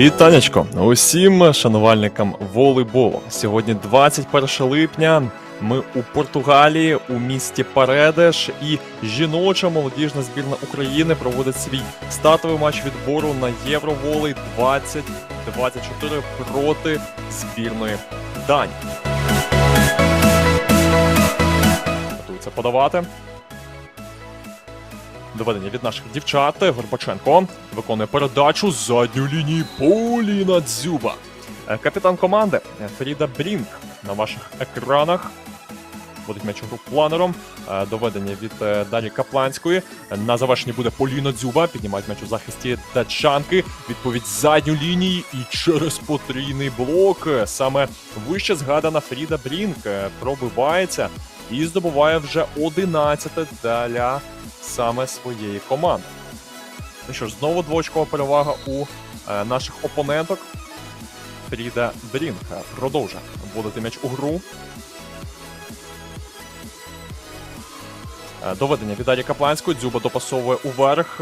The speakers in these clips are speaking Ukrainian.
Вітанечко усім шанувальникам волейболу. Сьогодні 21 липня. Ми у Португалії у місті Паредеш, і жіноча молодіжна збірна України проводить свій стартовий матч відбору на Євроволей 2024 проти збірної Данії. Готується подавати. Доведення від наших дівчат. Горбаченко виконує передачу задню лінії Поліна Дзюба. Е, Капітан команди е, Фріда Брінк на ваших екранах. Будуть м'яч гру планером. Е, Доведення від Дарі Капланської. На завершенні буде Поліна Дзюба. Піднімають м'яч у захисті датчанки. Відповідь задню лінії і через потрійний блок. Саме вище згадана Фріда Брінк пробивається і здобуває вже 11 для саме своєї команди. Ну що ж, знову двоочкова перевага у е, наших опоненток. Фріда Брінк е, продовжує вводити м'яч у гру. Е, Доведення від Дар'ї Капланської. Дзюба допасовує уверх.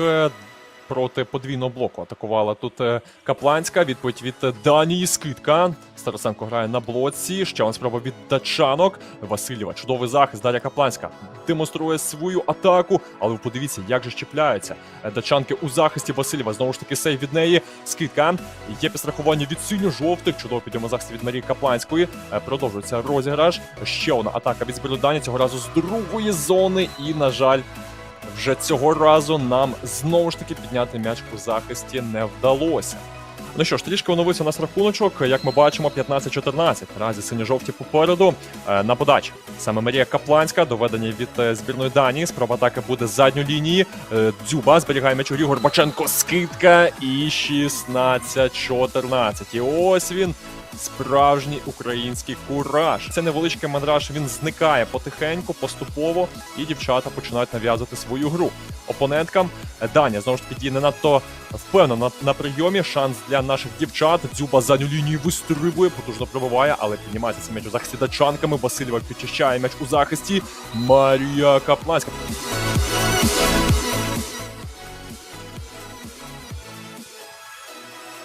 Проти подвійного блоку атакувала тут е, Капланська. Відповідь від е, Данії. Скидка. Старосенко грає на блоці. Ще один спроба від датчанок. Васильєва. Чудовий захист. Дар'я Капланська демонструє свою атаку. Але ви подивіться, як же щепляються. Е, Датчанки у захисті Васильєва. Знову ж таки, сейв від неї. Скидка. Є підстрахування від синьо-жовтих. Чудово підйому захист від Марії Капланської. Продовжується розіграш. Ще одна атака від збірної Данії. Цього разу з другої зони. І, на жаль, вже цього разу нам знову ж таки підняти м'яч у захисті не вдалося. Ну що ж, трішки оновився у нас рахуночок. Як ми бачимо, 15-14. Наразі синьо-жовті попереду е, на подачі. Саме Марія Капланська, доведення від е, збірної Данії. Спроба атаки буде з задньої лінії. Е, Дзюба зберігає м'яч. Горбаченко скидка і 16-14. І ось він. Справжній український кураж. Це невеличкий мандраж. Він зникає потихеньку, поступово, і дівчата починають нав'язувати свою гру. Опоненткам е, Даня знову ж таки не надто впевнено на, на прийомі. Шанс для наших дівчат. Дзюба задню лінію вистрибує, потужно пробиває, але піднімається цей м'яч у захисті датчанками. Васильєва підчищає м'яч у захисті. Марія Капланська.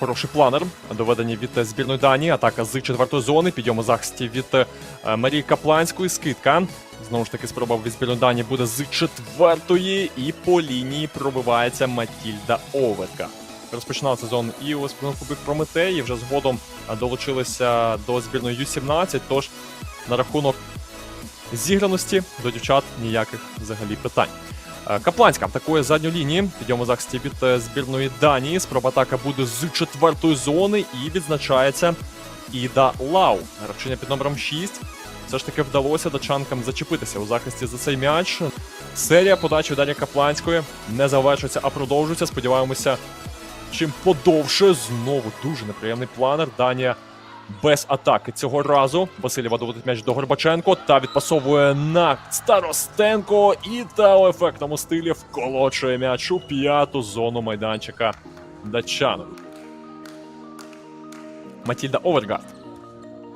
Хороший планер. Доведені від збірної Данії. Атака з четвертої зони. Підйом у захисті від е, Марії Капланської. Скидка. Знову ж таки, спроба від збірної Данії буде з четвертої. І по лінії пробивається Матільда Оветка. Розпочинав сезон і у кубик Прометей, і вже згодом е, долучилися до збірної Ю-17. Тож на рахунок зіграності до дівчат ніяких взагалі питань. Е, Капланська атакує задню лінію. Підйом у захисті від е, збірної Данії. Спроба атака буде з четвертої зони і відзначається Іда Лау. Гравчиня під номером 6. Все ж таки вдалося дачанкам зачепитися у захисті за цей м'яч. Серія подач від Дар'я Капланської не завершується, а продовжується. Сподіваємося, чим подовше. Знову дуже неприємний планер. Данія без атаки цього разу. Васильєва доводить м'яч до Горбаченко та відпасовує на Старостенко. І та у ефектному стилі вколочує м'яч у п'яту зону майданчика датчанок. Матільда Овергард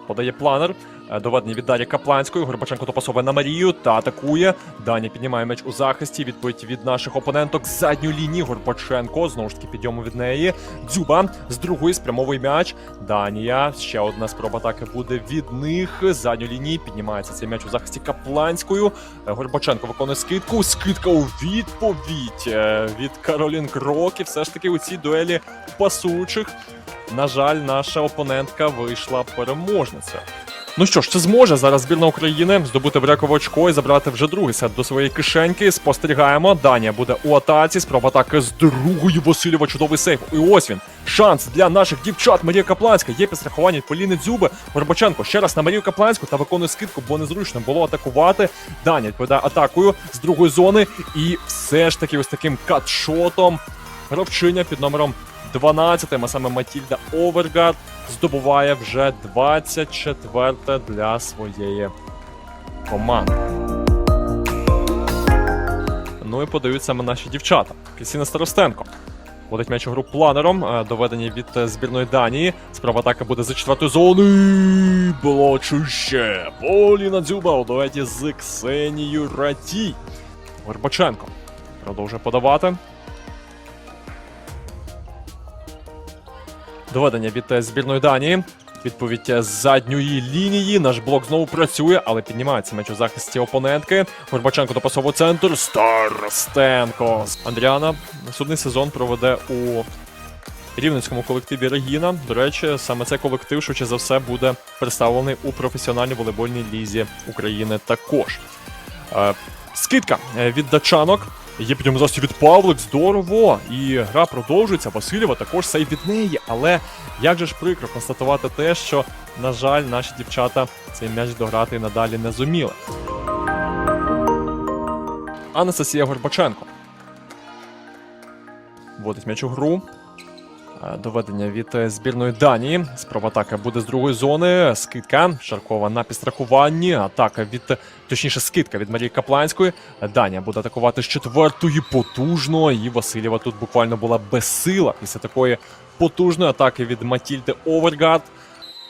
подає планер. Е, Доведення від Дар'ї Капланської. Горбаченко допасовує на Марію та атакує. Даня піднімає м'яч у захисті. Відповідь від наших опоненток з задньої лінії. Горбаченко. Знову ж таки підйому від неї. Дзюба з другої спрямовує м'яч. Данія. Ще одна спроба атаки буде від них. З задньої лінії піднімається цей м'яч у захисті Капланською. Е, Горбаченко виконує скидку. Скидка у відповідь е, від Каролін Крок. І все ж таки у цій дуелі пасучих. На жаль, наша опонентка вийшла переможницею. Ну що ж, чи зможе зараз збірна України здобути брекове очко і забрати вже другий сет до своєї кишеньки? Спостерігаємо. Данія буде у атаці. Спроба атаки з другої Васильєва. Чудовий сейф. І ось він. Шанс для наших дівчат. Марія Капланська. Є підстрахування від Поліни Дзюби. Горбаченко ще раз на Марію Капланську та виконує скидку, бо незручно було атакувати. Данія відповідає атакою з другої зони. І все ж таки, ось таким катшотом. Гравчиня під номером 12, а саме Матільда Овергард здобуває вже 24 для своєї команди. Ну і подають саме наші дівчата. Крістіна Старостенко. Водить м'яч у гру планером, е, доведені від е, збірної Данії. Справа атака буде за четвертої зони. Блочуще. Поліна Дзюба у дуеті з Ксенією Ратій. Горбаченко продовжує подавати. Доведення від е, збірної Данії. Відповідь е, з задньої лінії. Наш блок знову працює, але піднімається м'яч у захисті опонентки. Горбаченко до пасового центр. Старостенко. Андріана судний сезон проведе у рівненському колективі Регіна. До речі, саме цей колектив, швидше за все, буде представлений у професіональній волейбольній лізі України також. Е, скидка від дачанок. Є підйом засіб від Павлик, здорово. І гра продовжується. Васильєва також сейв від неї. Але як же ж прикро констатувати те, що, на жаль, наші дівчата цей м'яч дограти надалі не зуміли. Анастасія Горбаченко. Вводить м'яч у гру. Е, Доведення від е, збірної Данії. Спроба атаки буде з другої зони. Скидка. Шаркова на підстрахуванні. Атака від, точніше, скидка від Марії Капланської. Данія буде атакувати з четвертої потужно. І Васильєва тут буквально була безсила після такої потужної атаки від Матільди Овергард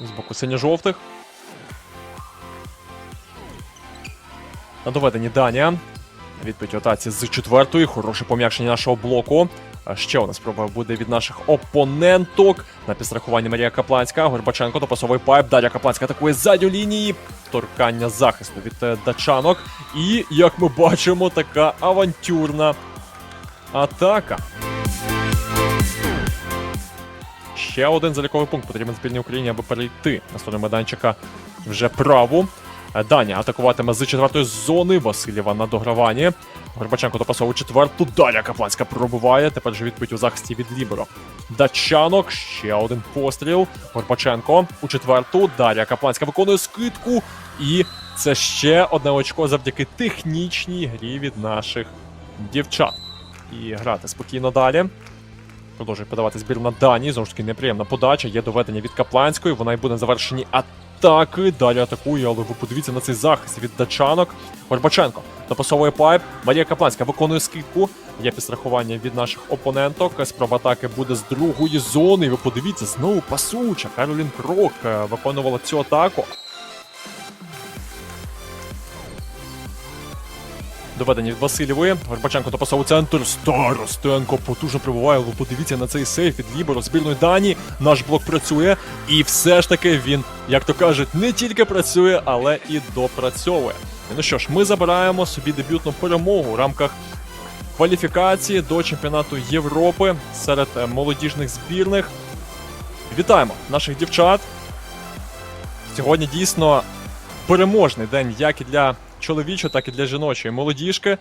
з боку синьо-жовтих. На доведенні Данія. Відповідь в атаці з четвертої. Хороше пом'якшення нашого блоку. Ще нас спроба буде від наших опоненток. На підстрахуванні Марія Капланська. Горбаченко до пасовий пайп. Дар'я Капланська атакує задню лінії. Торкання захисту від е, дачанок. І, як ми бачимо, така авантюрна атака. Ще один заліковий пункт потрібен збірній Україні, аби перейти на сторону майданчика вже праву. Е, Даня атакуватиме з четвертої зони. Васильєва на дограванні. Горбаченко допасовує четверту. Дар'я Капланська пробиває. Тепер же відповідь у захисті від Ліберо. Дачанок. Ще один постріл. Горбаченко у четверту. Дар'я Капланська виконує скидку. І це ще одне очко завдяки технічній грі від наших дівчат. І грати спокійно далі. Продовжує подавати збірна Данії. Знову ж таки, неприємна подача. Є доведення від Капланської. Вона й буде на завершенні атаки. Далі атакує, але ви подивіться на цей захист від дачанок. Горбаченко допасовує пайп. Марія Капланська виконує скидку. Є підстрахування від наших опоненток. Спроба атаки буде з другої зони. Ви подивіться, знову пасуча. Каролін Крок е, виконувала цю атаку. Доведені від Васильєвої. Горбаченко до пасовий центр. Старостенко потужно прибуває. Ви подивіться на цей сейф від Ліберо збірної Данії. Наш блок працює. І все ж таки він, як то кажуть, не тільки працює, але і допрацьовує. Ну що ж, ми забираємо собі дебютну перемогу в рамках кваліфікації до чемпіонату Європи серед е, молодіжних збірних. Вітаємо наших дівчат. Сьогодні дійсно переможний день як і для чоловічої, так і для жіночої молодіжки.